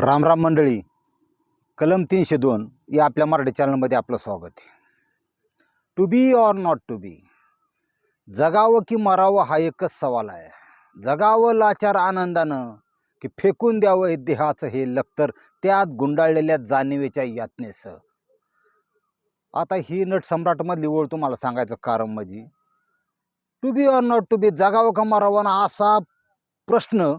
राम राम मंडळी कलम तीनशे दोन या आपल्या मराठी चॅनलमध्ये आपलं स्वागत आहे. To be or not to be जगावं की मरावं हा एकच सवाल आहे. जगावं लाचार आनंदानं की फेकून द्यावं हे देहाचं हे लक्तर त्यात गुंडाळलेल्या जाणीवेच्या यातनेसं आता ही नट सम्राटमधली ओळ तुम्हाला सांगायचं कारण म्हणजे to be or not to be जगावं का मरावं असा प्रश्न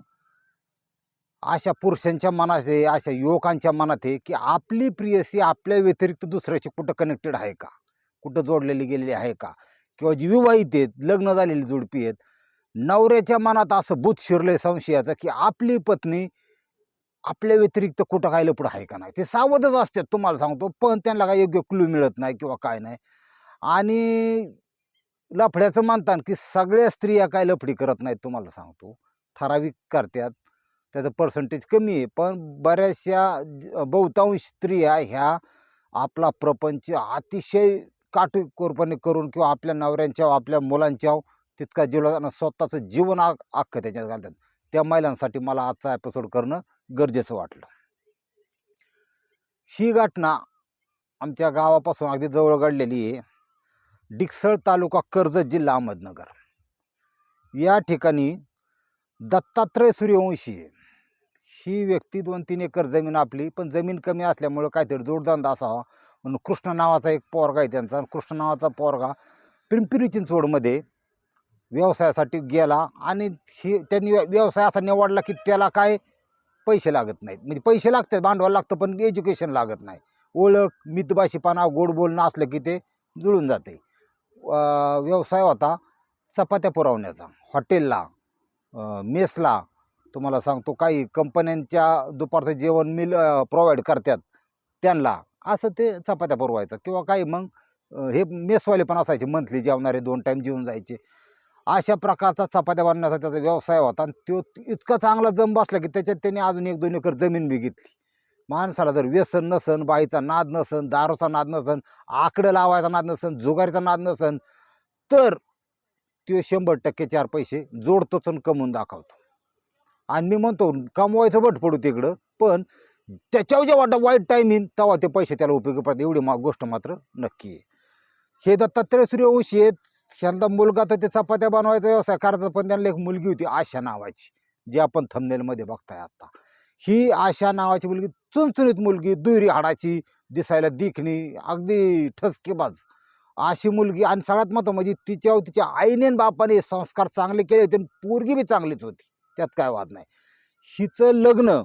अशा पुरुषांच्या मनात आहे अशा युवकांच्या मनात आहे की आपली प्रियसी आपल्या व्यतिरिक्त दुसऱ्याशी कुठं कनेक्टेड आहे का? कुठं जोडलेली गेलेली आहे का? किंवा जी विवाहित आहेत लग्न झालेली जोडपी आहेत नवऱ्याच्या मनात असं भूत शिरलंय संशयाचं की आपली पत्नी आपल्या व्यतिरिक्त कुठं काय लपड आहे का नाही? ते सावधच असतात तुम्हाला सांगतो पण त्यांना काय योग्य क्लू मिळत नाही किंवा काय नाही. आणि लफड्याचं म्हणतात की सगळ्या स्त्रिया काय लफडी करत नाहीत तुम्हाला सांगतो. ठराविक करतात. त्याचं पर्सेंटेज कमी आहे. पण बऱ्याचशा ज- बहुतांश स्त्रिया ह्या आपला प्रपंच अतिशय काटेकोरपणे करून किंवा आपल्या नवऱ्यांच्या आपल्या मुलांच्या तितका जीवला स्वतःचं जीवन आ अख्खं त्याच्यात घालतात. त्या महिलांसाठी मला आजचा एपिसोड करणं गरजेचं वाटलं. ही घटना आमच्या गावापासून अगदी जवळ घडलेली आहे. डिकसळ तालुका कर्जत जिल्हा अहमदनगर. या ठिकाणी दत्तात्रय सूर्यवंशी आहे. ही व्यक्ती दोन तीन एकर जमीन आपली पण जमीन कमी असल्यामुळं काहीतरी जोडधंदा असावा. म्हणून कृष्ण नावाचा एक पोरगा आहे त्यांचा. आणि कृष्ण नावाचा पोरगा पिंपरी चिंचवडमध्ये व्यवसायासाठी गेला आणि ही त्यांनी व्यवसाय असा निवडला की त्याला काय? पैसे लागत नाहीत. म्हणजे पैसे लागतात भांडवल लागतं पण एज्युकेशन लागत नाही. ओळख मितभाषीपणा गोड बोलणं असलं की ते जुळून जाते. व्यवसाय होता चपात्या पुरवण्याचा. हॉटेलला मेसला तुम्हाला सांगतो काही कंपन्यांच्या दुपारचं जेवण मिल प्रोव्हाइड करतात त्यांना. असं ते चपात्या पुरवायचं किंवा काही मग हे मेसवाले पण असायचे मंथली जेवणारे दोन टाईम जेवून जायचे. अशा प्रकारचा चपात्या बनवण्याचा त्याचा व्यवसाय होता आणि तो इतका चांगला जम बसला की त्याच्यात त्यांनी अजून एक दोन एकर जमीन बी घेतली. माणसाला जर व्यसन नसन बाईचा नाद नसन दारूचा नाद नसन आकडं लावायचा नाद नसन जुगारीचा नाद नसन तर तो शंभर टक्के चार पैसे जोडतोच आणि कमवून दाखवतो. आणि मी म्हणतो कमवायचं बट पडू तिकडं पण त्याच्यावर जेव्हा ड- वाईट टाईम येईन तेव्हा ते पैसे त्याला उपयोगी पडतात. एवढी मा गोष्ट मात्र नक्की आहे. हे दत्तात्रय सूर्यवंशी आहेत. ह्यांचा मुलगा तर ते चपात्या बनवायचा व्यवसाय करायचा पण त्यांना एक मुलगी होती आशा नावाची जी आपण थंबनेलमध्ये बघताय आत्ता ही आशा नावाची मुलगी चुणचुणीत मुलगी दुहेरी हाडाची दिसायला दिखणी अगदी ठसकेबाज. अशी मुलगी आणि सगळ्यात महत्त्व म्हणजे तिच्यावर तिच्या आईने बापाने संस्कार चांगले केले होते आणि पोरगी बी चांगलीच होती. त्यात काय वाद नाही. हिचं लग्न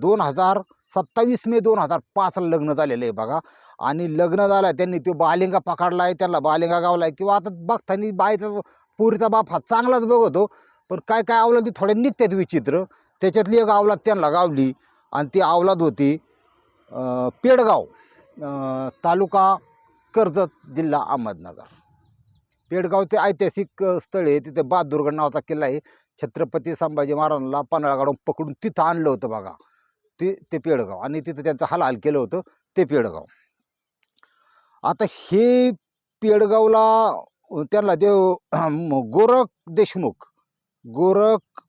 दोन हजार सत्तावीस मे दोन हजार पाचला लग्न झालेलं आहे बघा. आणि लग्न झालं त्यांनी तो बालिंगा पकडला आहे त्यांना बालिंगा गावला आहे. किंवा आता बघताना बायचा पोरीचा बाप हा चांगलाच बघतो पण काय काय अवलादी थोड्या निघतात विचित्र. त्याच्यातली एक अवलाद त्यांना गावली आणि ती अवलाद होती पेडगाव तालुका कर्जत जिल्हा अहमदनगर. पेडगाव ते ऐतिहासिक स्थळ आहे. तिथे बहादुरगड नावाचा किल्ला आहे. छत्रपती संभाजी महाराजांना पन्हाळगडून पकडून तिथं आणलं होतं बघा. ते ते पेडगाव. आणि तिथं त्यांचं हालहाल केलं होतं ते पेडगाव. आता हे पेडगावला त्यांना देव गोरख देशमुख गोरख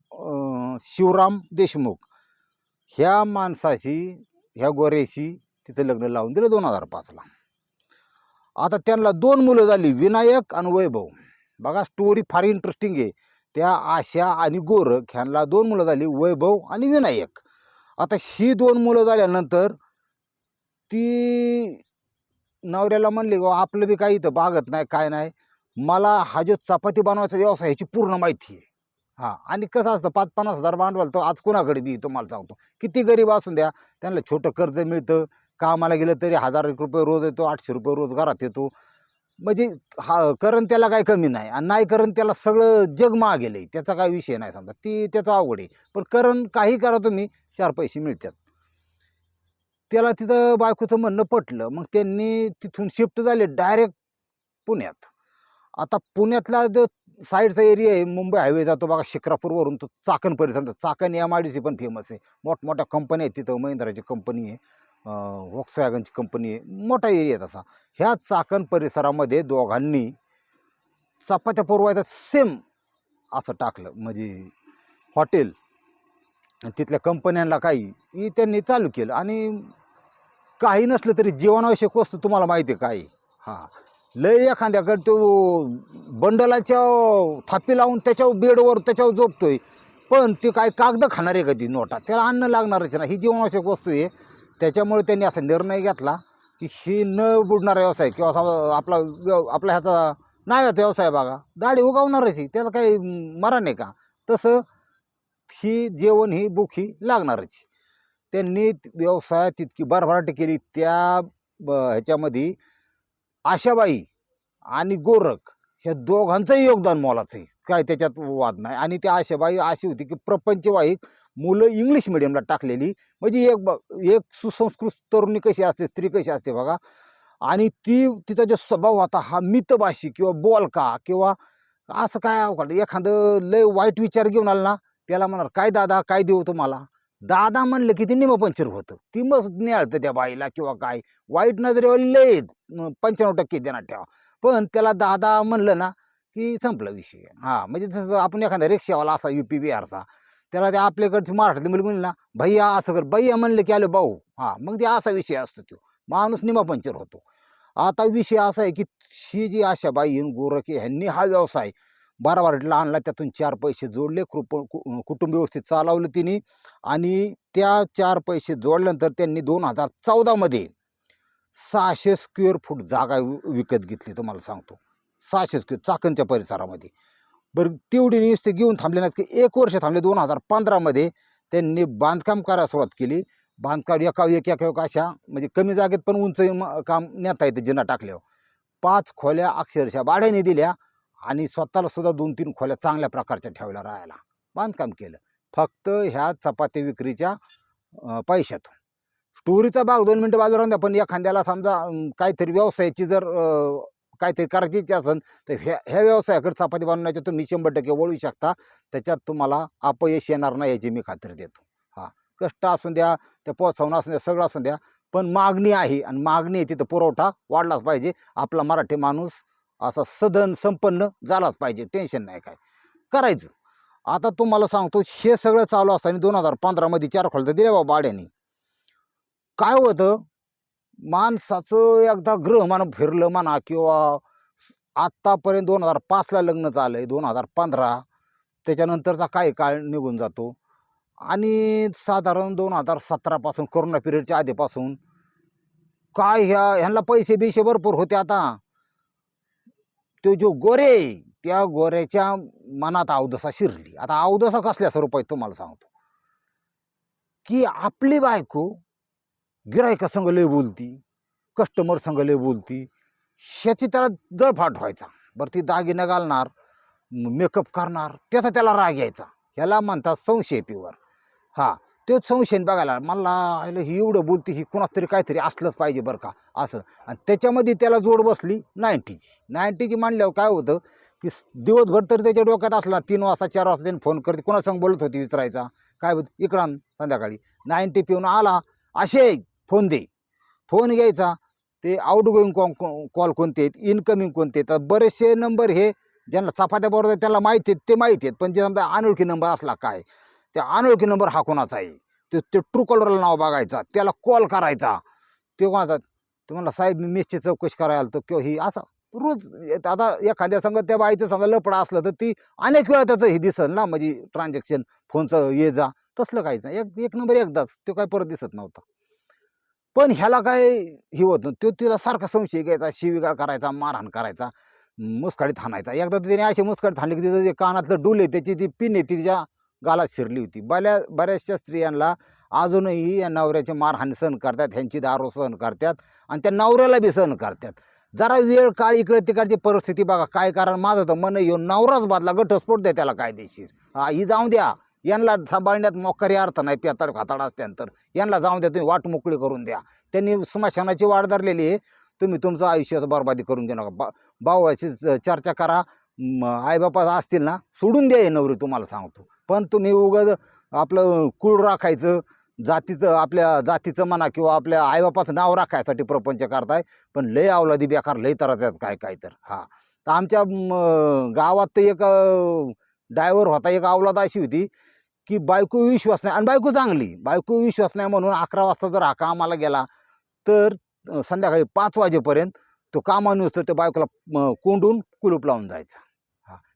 शिवराम देशमुख ह्या माणसाशी ह्या गोऱ्याशी तिथं लग्न लावून दिलं दोन हजार पाचला. आता त्यांना दोन मुलं झाली विनायक आणि वैभव. बघा स्टोरी फार इंटरेस्टिंग आहे. त्या आशा आणि गोरख ह्यांना दोन मुलं झाली वैभव आणि विनायक. आता ही दोन मुलं झाल्यानंतर ती नवऱ्याला म्हणली गो आपलं बी काही इथं बागत नाही काय नाही. मला हा जो चपाती बनवायचा व्यवसाय ह्याची पूर्ण माहिती आहे. हां आणि कसं असतं पाच पन्नास हजार भांडवल तर आज कोणाकडे बी तुम्हाला सांगतो. किती गरीब असून द्या त्यांना छोटं कर्ज मिळतं कामाला गेलं तरी हजार एक रुपये रोज येतो आठशे रुपये रोज घरात येतो. म्हणजे हा करण त्याला काही कमी नाही आणि नाही करण त्याला सगळं जग मागेलं आहे त्याचा काही विषय नाही समजा ती त्याचा आवड आहे. पण करण काही करा तुम्ही चार पैसे मिळतात. त्याला तिथं बायकोचं म्हणणं पटलं मग त्यांनी तिथून शिफ्ट झाले डायरेक्ट पुण्यात. आता पुण्यातला जो साईडचा एरिया आहे मुंबई हायवे जातो बघा शिक्रापूरवरून तो चाकण परिसर Chakan M I D C पण फेमस आहे. मोठमोठ्या कंपन्या आहेत तिथं महिंद्राची कंपनी आहे वॉक्सवॅगनची कंपनी आहे. मोठा एरिया आहे तसा. ह्या चाकण परिसरामध्ये दोघांनी चपात्या पुरवायचं सेम असं टाकलं. म्हणजे हॉटेल आणि तिथल्या कंपन्यांना काही त्यांनी चालू केलं. आणि काही नसलं तरी जीवनावश्यक वस्तू तुम्हाला माहिती आहे काय हां. लय एखाद्याकडे तो बंडलाच्या थापी लावून त्याच्यावर बेडवर त्याच्यावर झोपतोय. पण ते काय कागद खाणार आहे का ती नोटा? त्याला अन्न लागणारच ना ही जीवनावश्यक वस्तू आहे. त्याच्यामुळे त्यांनी असा निर्णय घेतला की ही न बुडणारा व्यवसाय किंवा आपला व्यव आपला ह्याचा नाव्याचा व्यवसाय बघा. दाढी उगवणारच ही त्याला काही मरा नाही का? तसं ही जेवण ही बुक ही लागणारच. त्यांनी व्यवसायात तितकी भरभराट केली. त्या ब- ह्याच्यामध्ये आशाबाई आणि गोरख ह्या दोघांचंही योगदान मोलाचं आहे. काय त्याच्यात वाद नाही. आणि त्या आशाबाई अशी होती की प्रपंचवाहिक मुलं इंग्लिश मिडियमला टाकलेली. म्हणजे एक ब एक सुसंस्कृत तरुणी कशी असते स्त्री कशी असते बघा. आणि ती तिचा जो स्वभाव होता हा मितभाषी किंवा बोलका किंवा असं काय एखादं लय वाईट विचार घेऊन आला ना त्याला म्हणणार काय दादा काय देऊ तुम्हाला? दादा म्हणलं की ते पंक्चर होतं. ती मग निळतं त्या बाईला किंवा काय. वाईट नजरेवर लय पंच्याण्णव टक्के देणार ठेवा. पण त्याला दादा म्हणलं ना की संपला विषय. हां म्हणजे जसं आपण एखादा रिक्षावाला असा यू पी बिहारचा त्याला ते आपल्याकडची मराठातली मुली म्हणली ना भैया असं कर. भैया म्हणलं की आलं भाऊ हां मग ते असा विषय असतो तो माणूस निमापंचर होतो. आता विषय असा आहे की ही जी आशा बाई गोरखे ह्यांनी हा व्यवसाय बाराबारीतला आणला त्यातून चार पैसे जोडले कृप कु- कुटुंब व्यवस्थित चालवलं तिने आणि त्या चार पैसे जोडल्यानंतर त्यांनी दोन हजार चौदामध्ये सहाशे स्क्वेअर फूट जागा विकत घेतली तुम्हाला सांगतो. सहाशे स्क्वेअर चाकणच्या परिसरामध्ये. बरं तेवढी नुसते घेऊन थांबले नाहीत की एक वर्ष थांबले. दोन हजार पंधरामध्ये त्यांनी बांधकाम करायला सुरुवात केली. बांधकाम एका एक एका एक अशा म्हणजे कमी जागेत पण उंच म- काम नेता येतं जिना टाकल्यावर. पाच खोल्या अक्षरशः भाड्याने दिल्या. आणि स्वतःला सुद्धा दोन तीन खोल्या चांगल्या प्रकारच्या ठेवल्या राहायला. बांधकाम केलं. फक्त ह्या चपाती विक्रीच्या पैशातून. स्टोरीचा भाग दोन मिनटं बाजूला राहून द्या पण एखाद्याला समजा काहीतरी व्यवसायाची जर काहीतरी करायची इच्छा असेल तर ह्या ह्या व्यवसायाकडे चपाती बनवण्याच्या तुम्ही शंभर टक्के वळू शकता. त्याच्यात तुम्हाला अपयश येणार नाही याची मी खात्री देतो. हां कष्ट असून द्या ते पोचवणं असून द्या सगळं असून द्या पण मागणी आहे आणि मागणी आहे तिथं पुरवठा वाढलाच पाहिजे. आपला मराठी माणूस असा सदन संपन्न झालाच पाहिजे. टेन्शन नाही काय. करायचं. आता तुम्हाला सांगतो हे सगळं चालू असताना दोन हजार पंधरामध्ये चार खोलता दिल्या बाबा भाड्याने काय होतं? माणसाचं एकदा ग्रहमान फिरलं म्हणा किंवा आत्तापर्यंत दोन हजार पाचला लग्न झालं आहे दोन हजार पंधरा त्याच्यानंतरचा काही काळ निघून जातो. आणि साधारण दोन हजार सतरापासून कोरोना पिरियडच्या आधीपासून काय ह्या ह्यांना पैसे बिशे भरपूर होते आता. तो जो गोरे आहे, त्या गोऱ्याच्या मनात अवदसा शिरली. आता अवदसा कसल्या स्वरूपात तुम्हाला सांगतो. की आपली बायको गिरायका संघ लय बोलती कस्टमर संघ लय बोलती शेची त्याला जळफाट व्हायचा. बरं ती दागिनं घालणार मेकअप करणार त्याचा त्याला राग यायचा. ह्याला म्हणतात संशय प्युअर तोच संशयन बघायला मला आयलं ही एवढं बोलती ही कुणाच तरी काहीतरी असलंच पाहिजे बरं का असं. आणि त्याच्यामध्ये त्याला जोड बसली नाईन्टीची. नाईन्टीची मांडल्यावर काय होतं की दिवसभर तरी त्याच्या डोक्यात असला तीन वाजता चार वाजता त्याने फोन करते कोणासंग बोलत होती विचारायचा? काय बोल इकडं संध्याकाळी. नाईन्टी पिऊन आला असे फोन दे. फोन घ्यायचा ते आउट गोईंग कॉ कॉल कोणते आहेत? इनकमिंग कोणते आहेत? तर बरेचसे नंबर हे ज्यांना चपात्या बरोबर त्याला माहिती आहेत ते माहिती आहेत. पण जे समजा अनोळखी नंबर असला काय? त्या अनोळखी नंबर हा कोणाचा आहे? ते ते ट्रू कॉलरला नाव बघायचा त्याला कॉल करायचा. ते कोणाचा ते म्हणला साहेब मी मेसची चौकशी करायला तर किंवा ही असा रोज आता एखाद्या संघ त्या बाईचं समजा लपडा असलं तर ती अनेक वेळा त्याचं हे दिसल ना म्हणजे ट्रान्झॅक्शन फोनचं ये जा तसलं काहीच नाही. एक एक नंबर एकदाच तो काय परत दिसत नव्हता. पण ह्याला काय हे होत नव्हतं. तो तिला सारखा संशय घ्यायचा शिविगाळ करायचा मारहाण करायचा मुसकाडीत हाणायचा. एकदा तर त्याने अशी मुसकाडीत हाणली की तिचं जे कानातलं डुल आहे त्याची ती पिन आहे तिच्या गालात शिरली होती. बऱ्या बऱ्याचशा स्त्रियांना अजूनही या नवऱ्याचे मारहाण सहन करतात ह्यांची दारू सहन करतात आणि त्या नवऱ्याला बी सहन करतात. जरा वेळ काळ इकडे तिकडची परिस्थिती बघा. काय कारण? माझं तर मन येऊन नवराच बदला. घटस्फोट द्या त्याला कायदेशीर. हा ही जाऊन द्या. यांना सांभाळण्यात मोकारी अर्थ नाही. पेताड खाताड असत्यानंतर यांना जाऊन द्या. तुम्ही वाट मोकळी करून द्या. त्यांनी स्मशानाची वाढ धरलेली आहे. तुम्ही तुमचं आयुष्याचं बरबादी करून घेऊ नका. बा भावाची च- चर्चा करा. आईबापा असतील ना सोडून द्या हे नवरी तुम्हाला सांगतो. पण तुम्ही उगं आपलं कुळ राखायचं जातीचं आपल्या जातीचं म्हणा किंवा आपल्या आईबापाचं नाव राखायसाठी प्रपंच करताय पण लय अवलादी बेकार लय तराच्यात काय काय तर. हा. तर आमच्या गावात तर एक डायव्हर होता एक अवलाद अशी होती की बायको विश्वास नाही आणि बायको चांगली. बायको विश्वास नाही म्हणून अकरा वाजता जर हा कामाला गेला तर संध्याकाळी पाच वाजेपर्यंत तो कामानुसार त्या बायकोला कोंडून कुलूप लावून जायचा.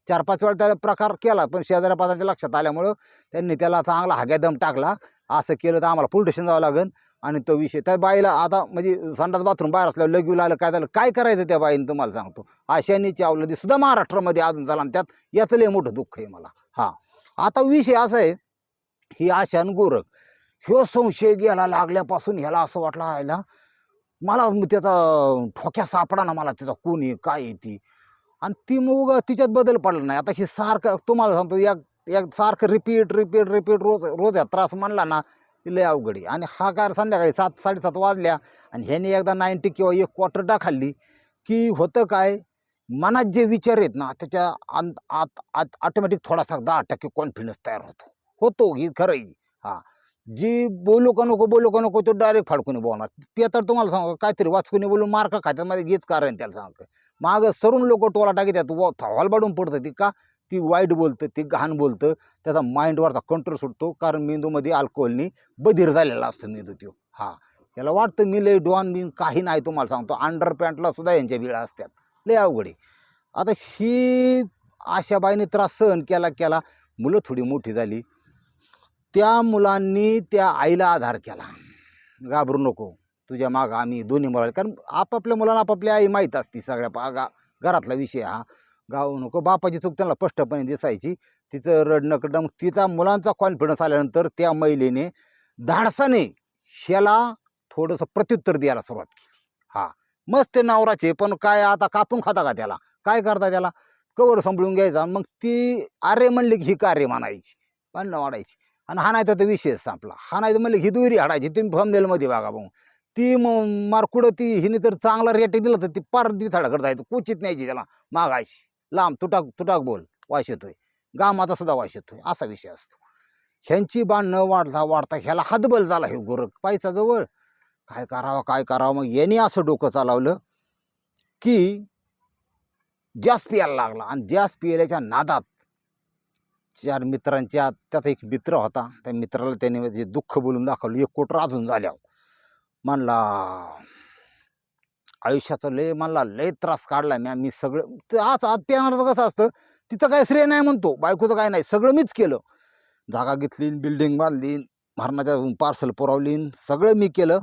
चार पाच वेळा त्याला प्रकार केला पण शेजाऱ्या पाजाच्या लक्षात आल्यामुळं त्यांनी त्याला चांगला हाग्यादम टाकला. असं केलं तर आम्हाला पोलीस स्टेशन जावं लागेल. आणि तो विषय त्या बाईला आता म्हणजे संडास बाथरूम बाहेर असल्यावर लगीला आलं काय झालं? काय करायचं त्या बाईनं तुम्हाला सांगतो. आशानीची अवलंदी सुद्धा महाराष्ट्रामध्ये अजून झाला आणि त्यात याचं लय मोठं दुःख आहे मला. हा. आता विषय असा आहे ही आशान गोरख ह्यो संशय गेला लागल्यापासून ह्याला असं वाटलं आयला मला त्याचा ठोक्या सापडा ना मला त्याचा कोण आहे काय आहे ती? आणि ती मग तिच्यात बदल पडला नाही. आता हे सारखं तुम्हाला सांगतो एक एक सारखं रिपीट रिपीट रिपीट रोज रोज या त्रास म्हणला ना लय अवघडी आणि हा कार संध्याकाळी सात साडेसात वाजल्या आणि ह्याने एकदा नाईन्टी किंवा एक क्वार्टर टाखाल्ली की होतं काय? मनात जे विचार आहेत ना त्याच्या आत आत आत ऑटोमॅटिक थोडासा दहा टक्के कॉन्फिडन्स तयार होतो. होतो ही खरंही हां. जी बोलू का नको बोलू का नको तो डायरेक्ट फाडकून बोलणार. ते तर तुम्हाला सांगू काहीतरी वाचकुनी बोलून मार्क खात्यात माझे घेच कारण त्याला सांगतं मागं सरून लोक टोला टाकीतात हॉलबाडून पडतं ती का? ती वाईट बोलतं ती घाण बोलतं त्याचा माइंडवरचा कंट्रोल सुटतो कारण मेंदूमध्ये अल्कोहोलनी बधीर झालेला असतो मेंदू तो हा. याला वाटतं मी लय डॉन बिन काही नाही तुम्हाला सांगतो अंडर पॅन्टला सुद्धा यांच्या बिळा असतात. लय अवघडे आता ही आशाबाईने त्रास सहन केला केला मुलं थोडी मोठी झाली. त्या मुलांनी त्या आईला आधार केला. घाबरू नको. तुझ्या मागं आम्ही दोन्ही मुलाला कारण आपापल्या मुलांना आपापल्या आई माहीत असती सगळ्या पा गा घरातला विषय हा. गाऊ नको. बापाची चूक त्यांना स्पष्टपणे दिसायची. तिचं रडणं कडणं मग तिचा मुलांचा कॉन्फिडन्स आल्यानंतर त्या महिलेने धाडसाने शेला थोडंसं प्रत्युत्तर द्यायला सुरुवात केली. हा. मस्त ते नवराचे पण काय आता कापून खाता का त्याला? काय करता त्याला? कवर सांभाळून घ्यायचा. मग ती आरे म्हणली की ही कार्य म्हणायची पण वाढायची. आणि हा नाही तर विषयच संपला. हा नाही तर म्हणलं ही दुहेरी हाडायची तुम्ही मध्ये बघा भाऊ. ती मग मारकुडं ती हिने तर चांगला रेट दिलं तर ती पार दिथाडाकडे जायचं. कुचित न्यायची त्याला. मागायची लांब तुटाक तुटाक बोल. वाश येतोय. गामाचा सुद्धा वाश येतोय. असा विषय असतो. ह्यांची बाण न वाढता वाढता ह्याला हातबल झाला हे गोरख. पायचा जवळ. काय करावं काय करावं? मग याने असं डोकं चालवलं की जास्त पियायला लागला. आणि जास्त पियाल्याच्या नादात चार मित्रांच्या त्याचा एक मित्र होता. त्या मित्राला त्याने म्हणजे दुःख बोलून दाखवलं. एक कोट अजून झाल्या म्हणला आयुष्याचा लय म्हणला लय त्रास काढला मॅम मी सगळं ते आज आज पियानाचं कसं असतं? तिचं काय श्रेय नाही म्हणतो. बायकोचं काय नाही. सगळं मीच केलं. जागा घेतली बिल्डिंग बांधली मरणाच्या पार्सल पुरवली सगळं मी केलं.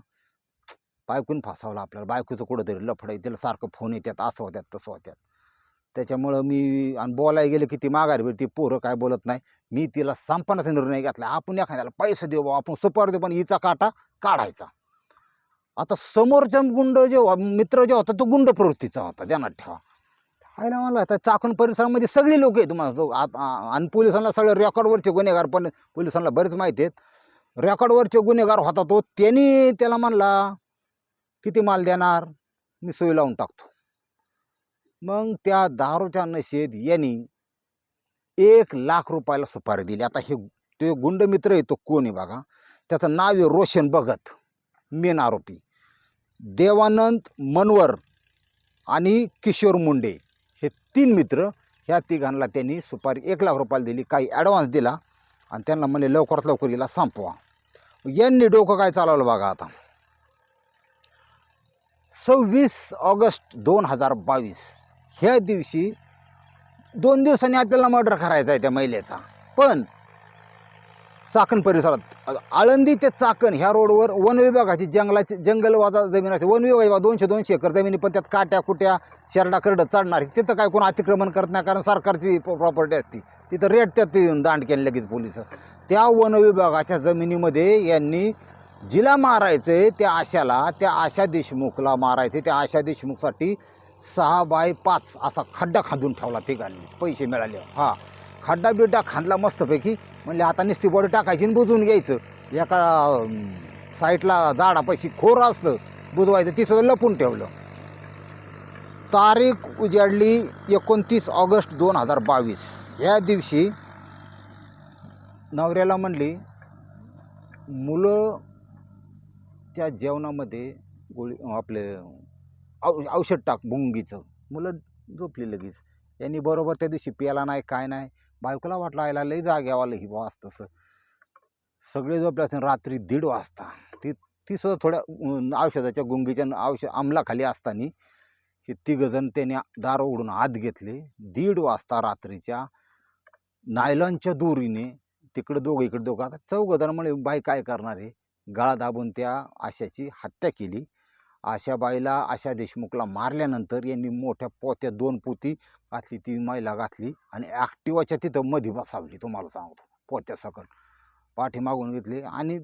बायकून फासावलं आपल्याला. बायकोचं कुठंतरी लफड आहे. तिला सारखं फोन येतात असं होत्यात तसं होत्यात. त्याच्यामुळं मी आणि बोलायला गेलं की ती माघारी भेटते पोरं काय बोलत नाही. मी तिला संपण्याचा निर्णय घेतला. आपण एखाद्याला पैसे देऊ आपण सुपार देऊ पण हिचा काटा काढायचा. आता समोरचा गुंड जे मित्र जे होता तो गुंड प्रवृत्तीचा होता. ध्यानात ठेवा. हायला मला आता चाकण परिसरामध्ये सगळी लोक आहेत तुम्हाला आ- आणि पोलिसांना सगळे रेकॉर्डवरचे गुन्हेगार पण पोलिसांना बरेच माहिती आहेत. रेकॉर्डवरचे गुन्हेगार होता तो त्यांनी त्याला म्हणला किती माल देणार? मी सोय लावून टाकतो. मग त्या दारूच्या नशेत यांनी एक लाख रुपयाला सुपारी दिली. आता हे ते गुंड मित्र आहे तो कोण आहे बघा? त्याचं नाव आहे रोशन भगत मेन आरोपी. देवानंद मनवर आणि किशोर मुंडे हे तीन मित्र ह्या तिघांना त्यांनी सुपारी एक लाख रुपयाला दिली काही ॲडव्हान्स दिला आणि त्यांना म्हणले लवकरात लवकर हिला संपवा. यांनी डोकं काय चालवलं बघा आता? सव्वीस ऑगस्ट दोन हजार बावीस. ह्या दिवशी दोन दिवसांनी आपल्याला मर्डर करायचा आहे त्या महिलेचा. पण चाकण परिसरात आळंदी ते चाकण ह्या रोडवर वन विभागाची जंगलाची जंगलवाजा जमीन असते. वन विभाग दोनशे दोनशे एकर जमिनी पण त्यात काट्या कुट्या शेरडा करडं चढणार तिथं काय कोण अतिक्रमण करत नाही कारण सरकारची प्रॉपर्टी असती. तिथं रेट त्यात येऊन दांड केले लगेच पोलीस. त्या वन विभागाच्या जमिनीमध्ये यांनी जिला मारायचं त्या आशाला त्या आशा देशमुखला मारायचे त्या आशा देशमुखसाठी सहा बाय पाच असा खड्डा खांदून ठेवला ते तिघांनी. पैसे मिळाले. हा. खड्डा बिड्डा खांदला मस्तपैकी. म्हणले आता नुसती बॉडी टाकायची आणि बुजवून घ्यायचं. एका साईडला झाडापाशी खोर असतं बुजवायचं ती लपून ठेवलं. तारीख उजाडली एकोणतीस ऑगस्ट दोन हजार बावीस. ह्या दिवशी नवऱ्याला म्हणली मुलं त्या जेवणामध्ये गोळी आपले औ औषध टाक मुंगीचं मुलं झोपली लगेच. यांनी बरोबर त्या दिवशी प्याला नाही काय नाही. बायकोला वाटलं आयला लई जाग्यावालं ही वास तसं. सगळे झोपले असते रात्री दीड वाजता. ती ती सुद्धा थोड्या औषधाच्या गुंगीच्या औषध अंमलाखाली असताना हे तिघजण त्याने दार उघडून आत घेतले. दीड वाजता रात्रीच्या नायलॉनच्या दोरीने तिकडं दोघं इकडं दोघं आता चौघं जण म्हणे बाई काय करणार आहे गळा दाबून त्या आशाची हत्या केली. आशाबाईला आशा देशमुखला मारल्यानंतर यांनी मोठ्या पोत्या दोन पोती घातली ती महिला घातली आणि ॲक्टिवाच्या तिथं मध्ये बसावली. तुम्हाला सांगतो पोत्या सकल पाठीमागून घेतली आणि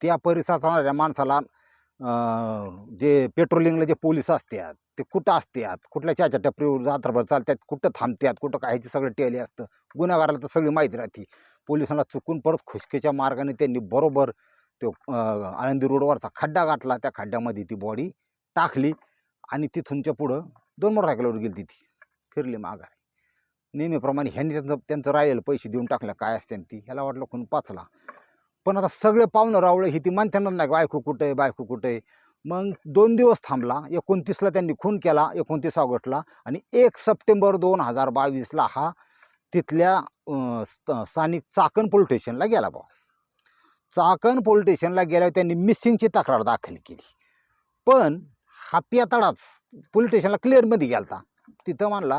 त्या परिसरात राहणाऱ्या माणसाला जे पेट्रोलिंगला जे पोलीस असतात ते कुठं असतात? कुठल्या चाच्या टपरीवर रात्रभर चालतात? कुठं थांबतात? कुठं काय? ह्याची सगळं टेली असतं. गुन्हेगाराला तर सगळी माहिती राहते. पोलिसांना चुकून परत खुशकीच्या मार्गाने त्यांनी बरोबर तो आळंदी रोडवरचा खड्डा गाठला. त्या खड्ड्यामध्ये ती बॉडी टाकली आणि तिथूनच्या पुढं दोन मोटरसायकलवर गेली ती. फिरली माघारी. नेहमीप्रमाणे ह्यांनी त्यांचं त्यांचं राहिलेलं पैसे देऊन टाकलं. काय असते ती? ह्याला वाटलं कोण पाचला. पण आता सगळे पाहुणं रावळे ही ती म्हणताना नाही बायको कुठं आहे? बायको कुठं आहे? मग दोन दिवस थांबला. एकोणतीसला त्यांनी खून केला. एकोणतीस ऑगस्टला आणि एक सप्टेंबर दोन हजार बावीसला हा तिथल्या स्थानिक चाकण पोलीस स्टेशनला गेला बा चाकण पोलीस स्टेशनला गेल्यावर त्यांनी मिसिंगची तक्रार दाखल केली. पण हा पियाताडाच पोलीस स्टेशनला क्लिअरमध्ये होता तिथं म्हणला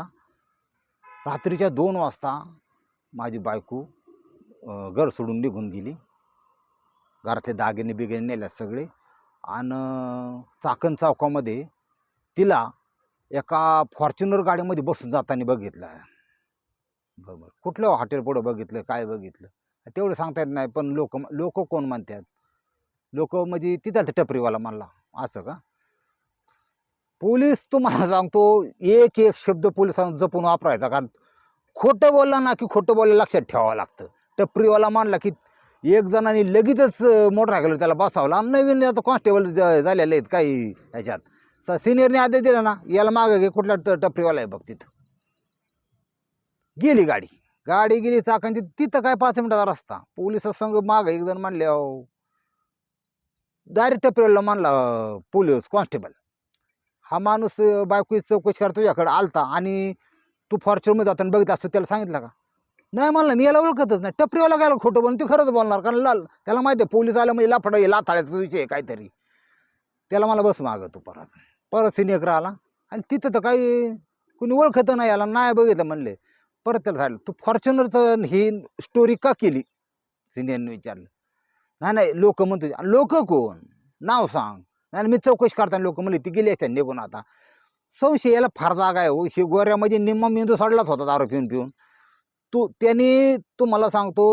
रात्रीच्या दोन वाजता माझी बायको घर सोडून निघून गेली. घरातले दागिने बिगिने नेल्यात सगळे. आणि चाकण चौकामध्ये तिला एका फॉर्च्युनर गाडीमध्ये बसून जाताना बघितलं. बरोबर कुठलं हॉटेल पुढं बघितलं काय बघितलं? तेवढं सांगता येत नाही पण लोक लोक कोण म्हणतात? लोक म्हणजे तिथं टपरीवाला म्हणला असं का? पोलीस तुम्हाला सांगतो एक एक शब्द पोलिसांना जपून वापरायचा कारण खोटं बोलला ना की खोटं बोलायला लक्षात ठेवावं लागतं. टपरीवाला मानला की एक जणांनी लगेचच मोटरसायकल त्याला बसावला आणि नवीन आता कॉन्स्टेबल झालेले आहेत काही ह्याच्यात. सिनियरने आदेश दिला ना याला मागे घे कुठला टपरीवाला आहे बघ तिथं. गेली गाडी. गाडी गेली चाकांची तिथं काय पाच मिनिटाचा रस्ता? पोलीस संघ मागं एक जण म्हणले अहो डायरेक्ट टपरीवाला मानला पोलीस पोलीस कॉन्स्टेबल हा माणूस बायकोची चौकशी करा तुझ्याकडे आलता आणि तू फॉर्च्युनरमध्ये जाताना बघित असतो त्याला सांगितलं का? नाही म्हणलं मी याला ओळखतच नाही. टपरीवाला गायला खोटं बोलून ते खरंच बोलणार कारण लाल त्याला माहिती आहे पोलीस आलं म्हणजे लाफडा आहे लाथाळ्याचा विषय आहे काहीतरी. त्याला मला बस मागं तू परत. परत सिनियर आला आणि तिथं तर काही कुणी ओळखतं नाही याला नाही बघितलं म्हणले. परत त्याला सांगितलं तू फॉर्च्युनरचं ही स्टोरी का केली? सिनियरने विचारलं. नाही नाही लोक म्हणतो लोक कोण? नाव सांग. नाही मी चौकशी करताना लोक म्हणले ती गेली असते निघून आता. संशय याला फार जागा आहे हो. हे गोऱ्यामध्ये निम्मा मेंदू सोडलाच होता दारू पिऊन पिऊन. तू त्यांनी तुम्हाला सांगतो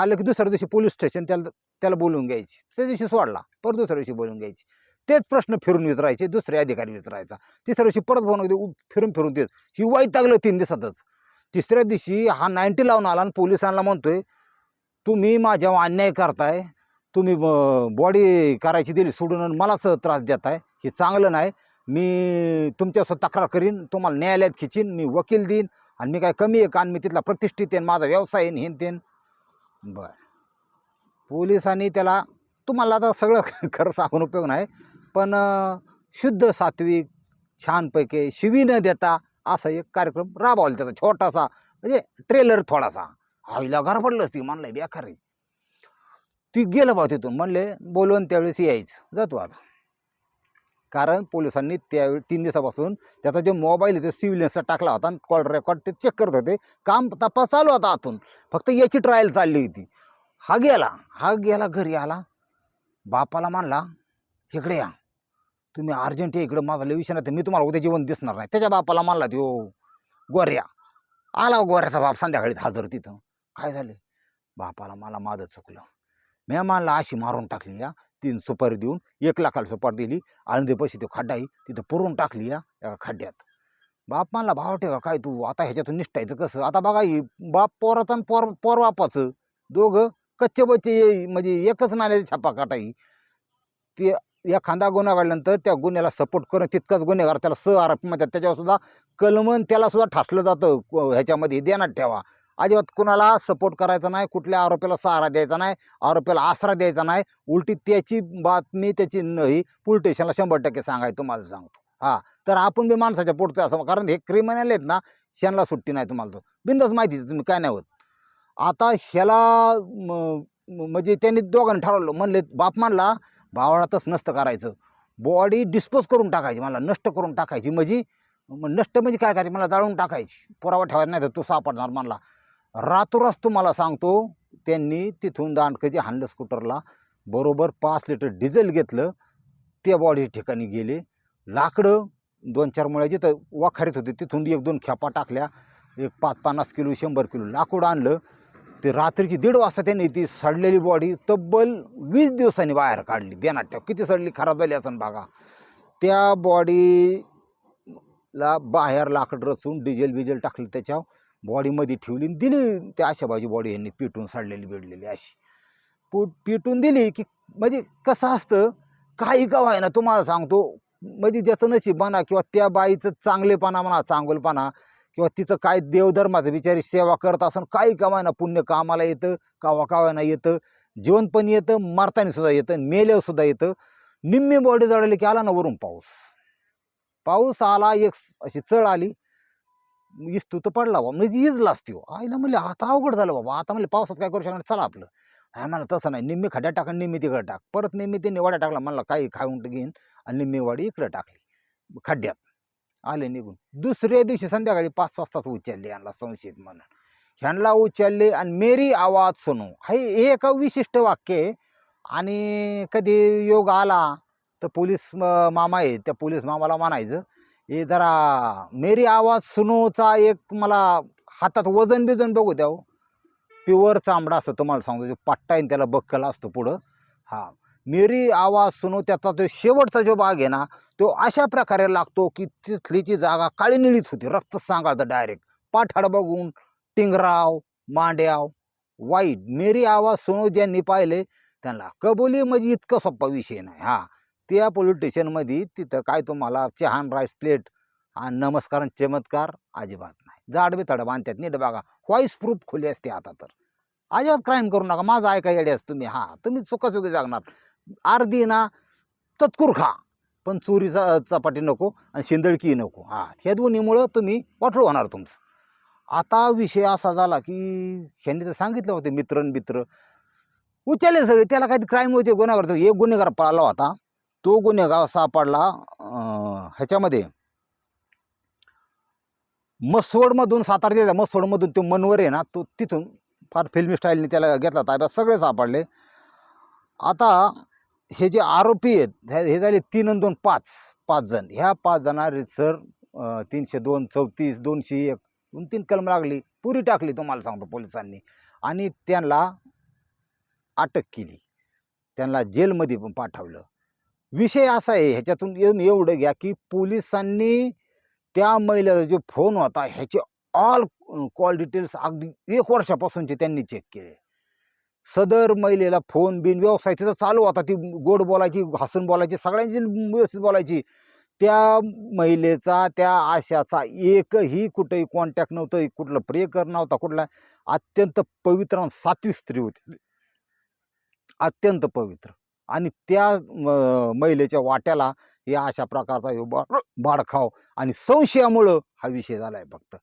आलं की दुसऱ्या दिवशी पोलीस स्टेशन त्याला त्याला बोलवून घ्यायची. त्या दिवशी सोडला परत दुसऱ्या दिवशी बोलवून घ्यायची. तेच प्रश्न फिरून विचारायचे दुसरे अधिकारी विचारायचा. तिसऱ्या दिवशी परत बोलवून फिरून फिरून तेच ही वाईट लागलं तीन दिवसातच. तिसऱ्या दिवशी हा नाईन्टी लावून आला आणि पोलिसांना म्हणतोय तुम्ही माझ्यावर अन्याय करताय तुम्ही बॉडी करायची दिली सोडून आणि मलाच त्रास देताय. हे चांगलं नाही. मी तुमच्यासोबत तक्रार करीन तुम्हाला न्यायालयात खिचीन मी वकील देईन आणि मी काय कमी आहे का? आणि मी तिथला प्रतिष्ठित आहे माझा व्यवसाय आहे हेन तेन. बर. पोलिसांनी त्याला तुम्हाला आता सगळं खरं सांगून उपयोग नाही पण शुद्ध सात्विक छानपैकी शिवी न देता असा एक कार्यक्रम राबवला त्याचा छोटासा म्हणजे ट्रेलर थोडासा. आईला गरबडलंच ती म्हणलंय बेकार खरी ती गेलं बा तिथून म्हणले बोलवून त्यावेळेस यायचं जातो आता. कारण पोलिसांनी त्यावेळी तीन दिवसापासून त्याचा जो मोबाईल आहे तो सिव्हिलन्सचा टाकला होता आणि कॉल रेकॉर्ड ते चेक करत होते. काम तपास चालू होता आतून. फक्त याची ट्रायल चालली होती. हा गेला हा गेला घरी आला. बापाला मानला इकडे या. तुम्ही अर्जंट आहे इकडं माझा लविषय नाही तर मी तुम्हाला उद्या जेवण दिसणार नाही. त्याच्या बापाला मानला त्यो गोऱ्या. आला हो गोऱ्याचा बाप संध्याकाळीच हजर तिथं. काय झाले? बापाला मला माझं चुकलं. मी मानला अशी मारून टाकली या. तीन सुपारी देऊन एक लाखाला सुपारी दिली. आळंदी पैसे तो खड्डा आहे तिथं पुरून टाकली या एका खड्ड्यात. बाप मानला भाव ठेवा काय तू? आता ह्याच्यातून निष्ठायचं कसं? आता बघा ही बाप पोराचं आणि पोर पोर बापाचं दोघं कच्चे बच्चे ये- म्हणजे एकच नाण्याची छापा काटाई. ते एखादा गुन्हा काढल्यानंतर त्या गुन्ह्याला सपोर्ट करून तितकाच गुन्हेगार त्याला स आरोपी म्हणतात. त्याच्यावर सुद्धा कलमन त्याला सुद्धा ठासलं जातं. ह्याच्यामध्ये देण्यात ठेवा. अजिबात कुणाला सपोर्ट करायचा नाही कुठल्या आरोपीला सहारा द्यायचा नाही आरोपीला आसरा द्यायचा नाही. उलटी त्याची बातमी त्याची नाही पोलीस स्टेशनला शंभर टक्के सांगाय तुम्हाला सांगतो. हां तर आपण बी माणसाच्या पोटचं असं कारण हे क्रिमिनल आहेत ना शेणला सुट्टी नाही तुम्हाला. तो बिंदास माहिती आहे तुम्ही काय नाही होत. आता ह्याला म्हणजे त्यांनी दोघांनी ठरवलं. म्हणले बाप मानला भावाळातच नष्ट करायचं. बॉडी डिस्पोज करून टाकायची मला नष्ट करून टाकायची. म्हणजे नष्ट म्हणजे काय करायची? मला जाळून टाकायची. पुरावा ठेवायचा नाही तर तो सापडणार मानला रातोरात तुम्हाला सांगतो त्यांनी तिथून दांडकजी हाणलं स्कूटरला. बरोबर पाच लिटर डिझेल घेतलं. त्या बॉडी ठिकाणी गेले. लाकडं दोन चार मुळ्या जिथं वाखारीत होते तिथून एक दोन खेपा टाकल्या. एक पाच पन्नास किलो शंभर किलो लाकूड आणलं. ते रात्रीची दीड वाजता त्यांनी ती सडलेली बॉडी तब्बल वीस दिवसांनी बाहेर काढली. देण्यात ठेव. किती सडली? खराब झाली असं बघा त्या बॉडीला बाहेर लाकड रचून डिझेल बिझेल टाकलं त्याच्यावर. बॉडीमध्ये ठेवली आणि दिली. त्या आशाबाजी बॉडी यांनी पिटून सडलेली बिडलेली अशी. पू पिटून दिली की म्हणजे कसं असतं? काही गाव आहे ना तुम्हाला सांगतो. म्हणजे ज्याचं नशीब म्हणा किंवा त्या बाईचं चांगलेपणा म्हणा चांगलपणा किंवा तिचं काय देवधर्माचं बिचारी सेवा करत असं काही कामाय ना पुण्य कामाला येतं कावा कावायना येतं जेवण पण येतं मारताना सुद्धा येतं मेल्यावर सुद्धा येतं. निम्मी बॉडी जळले की आला ना वरून पाऊस. पाऊस आला एक अशी चळ आली. इस्तू तर पडला बाबा म्हणजे इजलाच त्यो. आईला म्हणले आता अवघड झालं बाबा आता म्हणले पावसात काय करू शकणार चला आपलं. हा मला तसं नाही निम्मी खड्ड्यात टाका निम्मी तिकडे टाक. परत निम्मी ते निवाड्या टाकला म्हणला काही खाऊन घेईन. आणि निम्मी वाडी इकडे टाकली खड्ड्यात. आले निघून. दुसऱ्या दिवशी संध्याकाळी पाच वाजताच उचलले यांना संशयित म्हणून. ह्यांना उचलले आणि मेरी आवाज सुनू. हे हे एक विशिष्ट वाक्य आहे. आणि कधी योग आला तर पोलीस मामा आहे. त्या पोलीस मामाला म्हणायचं हे जरा मेरी आवाज सुनूचा एक मला हातात वजन बिजन बघू द्या हो. प्युअर चांबडा असं तुम्हाला सांगतो. जो पट्टा आहे त्याला बक्कल असतो पुढं. हां. मेरी आवाज सुनो त्याचा तो शेवटचा जो भाग आहे ना तो अशा प्रकारे लागतो की तिथलीची जागा काळी निळीच होती. रक्त सांगायचं डायरेक्ट पाठाड बघून टिंगराव मांड्याव वाईट. मेरी आवाज सुनो ज्यांनी पाहिले त्यांना कबुली म्हणजे इतकं सोप्पा विषय नाही. हा. त्या पोलीस स्टेशनमध्ये तिथं काय तुम्हाला चहान राईस प्लेट आणि नमस्कार चमत्कार अजिबात नाही. जाड बी तड बांधतात नीट बघा. व्हॉइस प्रूफ खुली असते आता तर. अजिबात क्राईम करू नका. माझं ऐका येड्यास तुम्ही. हा. तुम्ही चुकाचुकी जागणार. अर्धी ना तत्कूर खा. पण चोरीचा चपाटी नको आणि शिंदळकी नको. हा ह्या दोन्हीमुळं तुम्ही वाटलं होणार तुमचं. आता विषय असा झाला की ह्यांनी तर सांगितलं होते मित्र मित्र. उचलले सगळे त्याला काही क्राईम होते गुन्हेगार तो एक गुन्हेगार पळाला होता. तो गुन्हेगार सापडला ह्याच्यामध्ये. मसवडमधून सातारलेला मसवडमधून तो मनवर आहे ना तो तिथून फार फिल्मी स्टाईलने त्याला घेतला ताब्यात सगळे सापडले. आता हे जे आरोपी आहेत हे- हे झाले तीन आणि दोन पाच पाच जण. ह्या पाच जणा रितसर तीनशे दोन चौतीस दोनशे एक दोन तीन कलम लागली पुरी टाकली तुम्हाला सांगतो पोलिसांनी. आणि त्यांना अटक केली. त्यांना जेलमध्ये पण पाठवलं. विषय असा आहे ह्याच्यातून येऊन एवढं घ्या की पोलिसांनी त्या महिलेचा जो फोन होता ह्याचे ऑल कॉल डिटेल्स अगदी एक वर्षापासूनचे त्यांनी चेक केले. सदर महिलेला फोन बिन व्यवसाय तिचा चालू होता. ती गोड बोलायची हसून बोलायची सगळ्यांची व्यवस्थित बोलायची. त्या महिलेचा त्या आशाचा एकही कुठेही कॉन्टॅक्ट नव्हतं. कुठलं प्रेकर नव्हता कुठला. अत्यंत पवित्र आणि सात्विक स्त्री होती अत्यंत पवित्र. आणि त्या महिलेच्या वाट्याला या अशा प्रकारचा ह्यो बाडखाव आणि संशयामुळं हा विषय झाला आहे फक्त.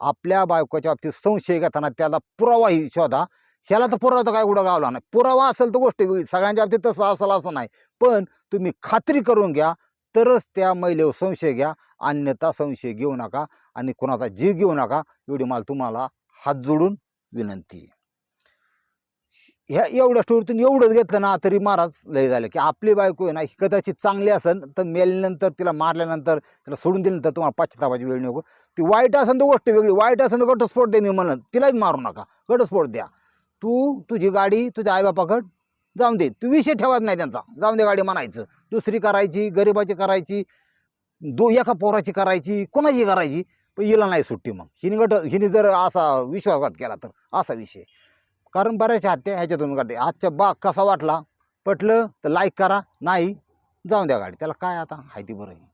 आपल्या बायकोच्या बाबतीत संशय घेताना त्याला पुरावाही शोधा. ह्याला तर पुरावा तर काय कुठं गावला नाही. पुरावा असेल तर गोष्ट वेगळी. सगळ्यांच्या बाबतीत तसं असेल असं नाही. पण तुम्ही खात्री करून घ्या तरच त्या महिलेवर संशय घ्या अन्यथा संशय घेऊ नका आणि कोणाचा जीव घेऊ नका एवढी मला तुम्हाला हात जोडून विनंती. ह्या एवढ्या स्टोरीतून एवढंच घेतलं ना तरी महाराज लय झालं की आपली बायको आहे ना ही कदाचित चांगली असेल तर मेल्यानंतर तिला मारल्यानंतर तिला सोडून दिल्यानंतर तुम्हाला पश्चातापाची वेळ नको. ती वाईट असेल तर गोष्ट वेगळी वाईट असेल तर घटस्फोट दे मी म्हणत तिलाही मारू नका. घटस्फोट द्या. तू तुझी गाडी तुझ्या आईबापाकड जाऊन दे. तू विषय ठेवत नाही त्यांचा. जाऊन दे गाडी म्हणायचं. दुसरी करायची गरिबाची करायची दो एका पोराची करायची कोणाची करायची? पण हिला नाही सुट्टी मग. हिने गट हिने जर असा विश्वासघात केला तर असा विषय. कारण बऱ्याचशा हत्या ह्याच्यातून करते आजच्या बाग कसा वाटला? पटलं तर लाईक करा. नाही जाऊन द्या गाडी. त्याला काय आता? हायती बरं आहे.